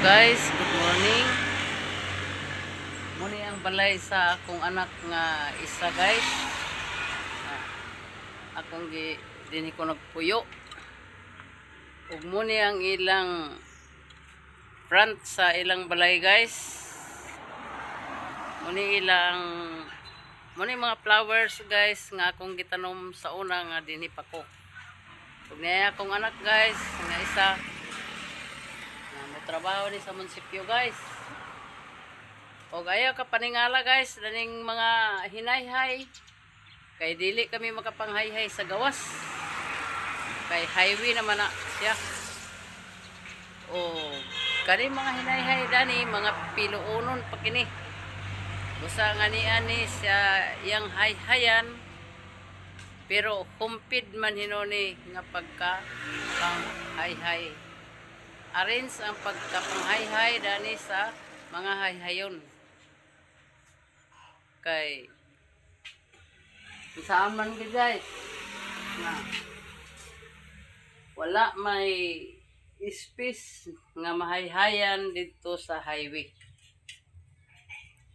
guys, good morning. Muni ang balay sa akong anak nga isa guys. Ah, akong gi dinhi ko nagpuyo. Ug muni ang ilang front sa ilang balay guys. Muni ilang muni mga flowers guys nga akong gitanom sa una nga dinhi pa ko. Ug akong anak guys nga isa trabaho ni sa munisipyo guys. O ayaw ka paningala guys, daning mga hinayhay. Kay dili kami makapanghyhay sa gawas. Kay highway naman na siya. O kani mga hinayhay dani, mga piluunon pa kini. Busa nga ni ani siya yang hayhayan. Pero humpid man hinoni nga pagka pang hayhay arrange ang pagkapanghay-hay dani sa mga hayhayon. Kay saan man gid guys na wala may space nga mahayhayan dito sa highway.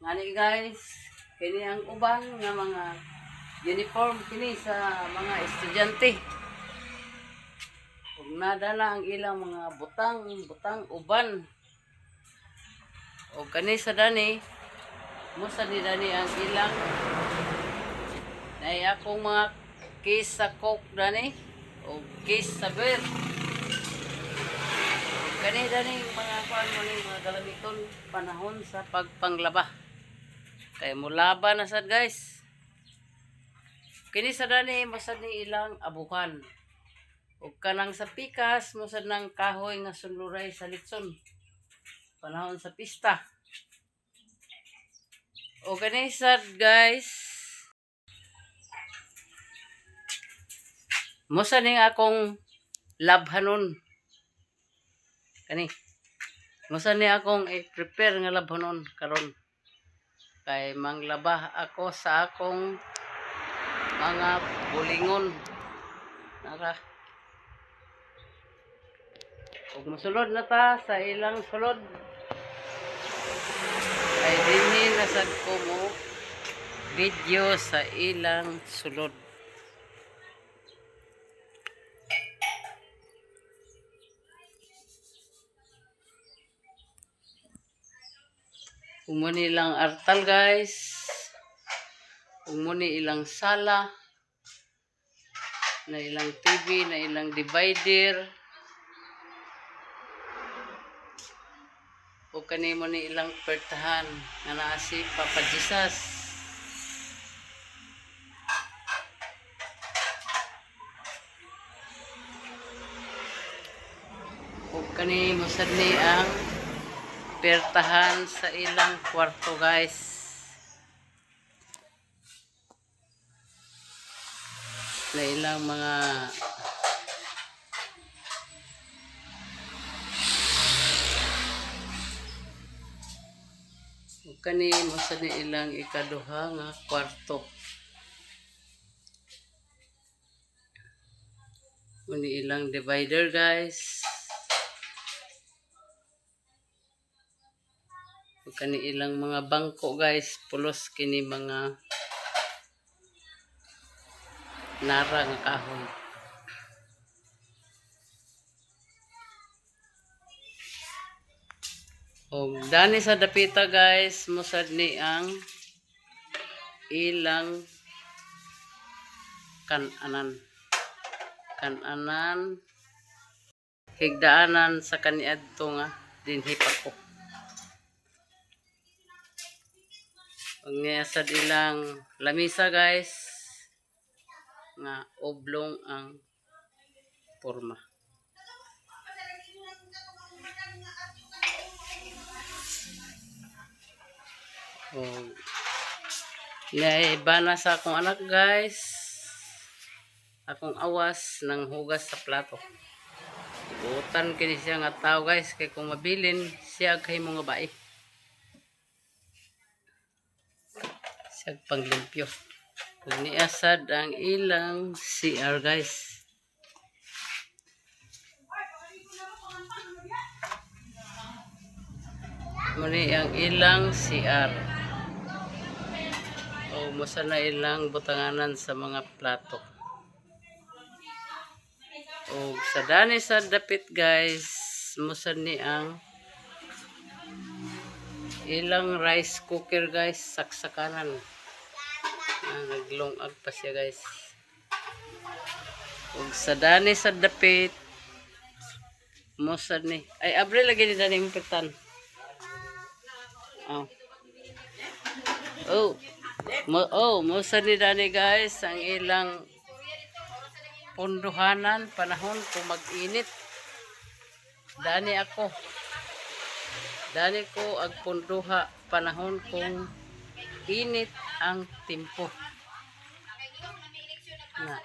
Ngani guys, kini ang uban nga mga uniform kini sa mga estudyante. Nadala ang ilang mga butang, butang uban. O kani sa dani, mo sa di dani ang ilang nay akong mga case sa coke dani o case sa beer. Kani dani mga kuan mo ni mga galamiton panahon sa pagpanglaba. Kay mulaba na sad guys. Kini sa dani mo sad ni ilang abukan. Ug kanang sa pikas mo sad nang kahoy nga sunluray sa litson. Panahon sa pista. O guys. Mo sad ning akong labhanon. Kani. Mo ni akong i-prepare nga labhanon karon. Kay manglaba ako sa akong mga bulingon. Nara. Ug mosulod na ta sa ilang sulod. Ay dinhi nasad ko mo video sa ilang sulod. Umuni ilang artal guys. Umuni ilang sala. Na ilang TV, na ilang divider. O kanimo ni ilang pertahan nga naa si Papa Jesus. O kanimo sad ni ang pertahan sa ilang kwarto guys. Na ilang mga Ug kani mo sa ni ilang ikaduha nga kwarto. Uni ilang divider guys. Ug kani ilang mga bangko guys, pulos kini mga nara nga kahoy. Og dani sa dapita guys, musad ni ang ilang kananan. Kananan higdaanan sa kaniadto nga dinhi pa ko. Niya sad ilang lamisa guys nga oblong ang porma. Oh. Naibana sa akong anak guys. Akong awas ng hugas sa plato. Butan kini siya nga tao guys kay kung mabilin siya kay mga bae. Siya panglimpyo. Kung niasad ang ilang CR guys. Muni ang ilang CR. O musa na ilang butanganan sa mga plato. O sa dani sa dapit guys, musa ni ang ilang rice cooker guys, saksakanan. Ah, naglungag pa siya guys. O sa dani sa dapit, musa ni. Ay, abre lagi ni dani yung pitan. Oh. Oh. Mo oh, musa ni dani guys ang ilang punduhanan panahon kung mag-init. Dani ako. Dani ko ag punduha panahon kung init ang timpo. Na.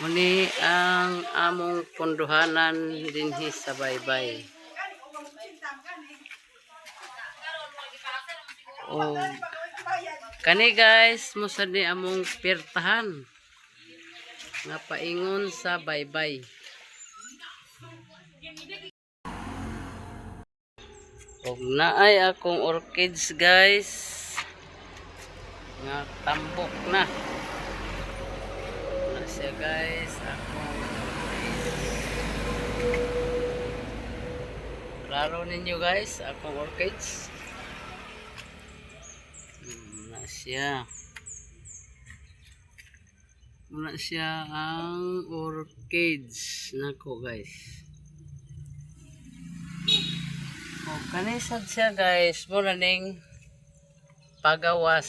Muni ang among punduhanan dinhi sa baybay. Oh. Kani guys, musa ni among pirtahan. Nga paingon sa baybay. Og naay akong orchids guys. Nga tambok na. Na siya guys, akong Klaro ninyo guys, akong orchids. Siya. Muna siya ang orchids nako guys. O kanisad siya guys, muna ning pagawas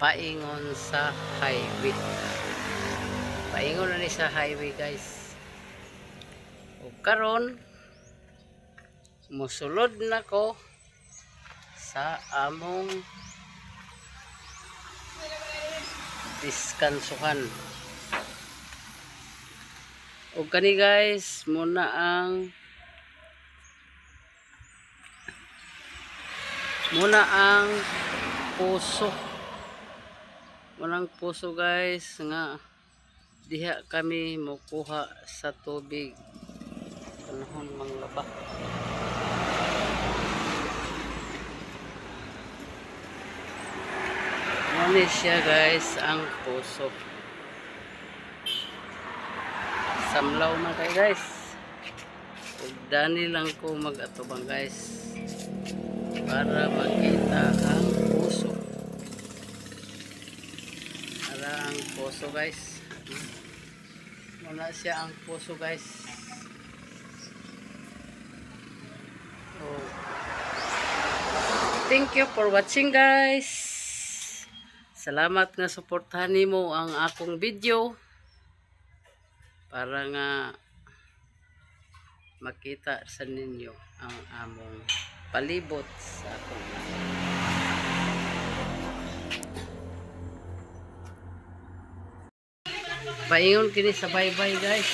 paingon sa highway. Paingon na ni sa highway guys. O karon musulod na ko sa among diskansuhan. O kani guys, muna ang muna ang puso. Munang puso guys nga diha kami mukuha sa tubig. Kanahon manglaba. Muna siya guys ang puso. Samlaw na kayo guys. Ug dani lang ko mag-atubang guys. Para makita ang puso. Para ang puso guys. Muna siya ang puso guys. Oh. Thank you for watching guys. Salamat nga suportahan nimo ang akong video para nga makita sa ninyo ang among palibot sa akong Paingon kini sa bye-bye guys.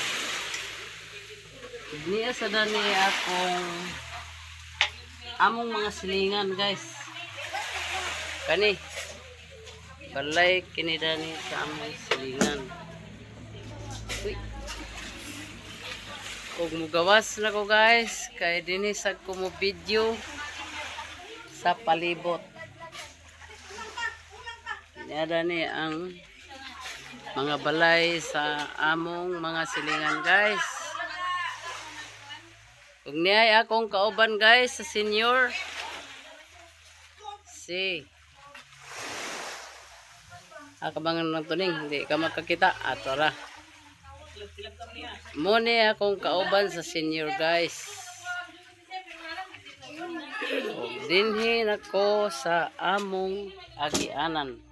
Niya sa dani akong among mga silingan guys. Kani balay kini dani sa among silingan. Uy. Ug mugawas na ko guys kay dinhi ko mo video sa palibot. Niya dani ang mga balay sa among mga silingan guys. Ug niyay akong kauban guys sa senior. Si Akabangan ng tuning, hindi ka makakita. Ato ra. Muni akong kauban sa senior guys. Ug dinhi nako sa among agianan.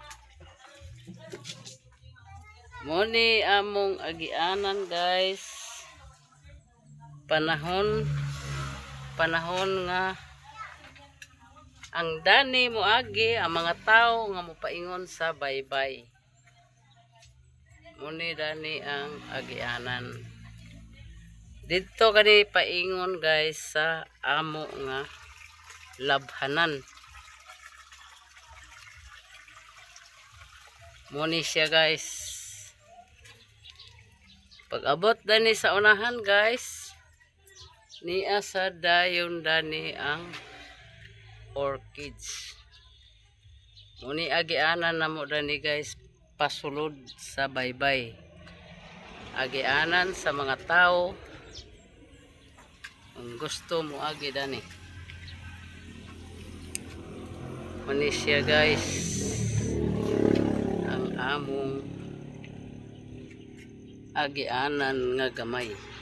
Muni among agianan guys. Panahon panahon nga ang dani mo agi ang mga tao nga mopaingon sa baybay. Muni dani ang agianan. Dito kani paingon guys sa amo nga labhanan. Muni siya guys. Pag abot dani sa unahan guys, niya sa dayon dani ang orchids. Muni agianan na mo dani guys pasulod sa baybay. Agianan sa mga tao kung gusto mo agi dani. Mani siya guys ang among agianan nga gamay.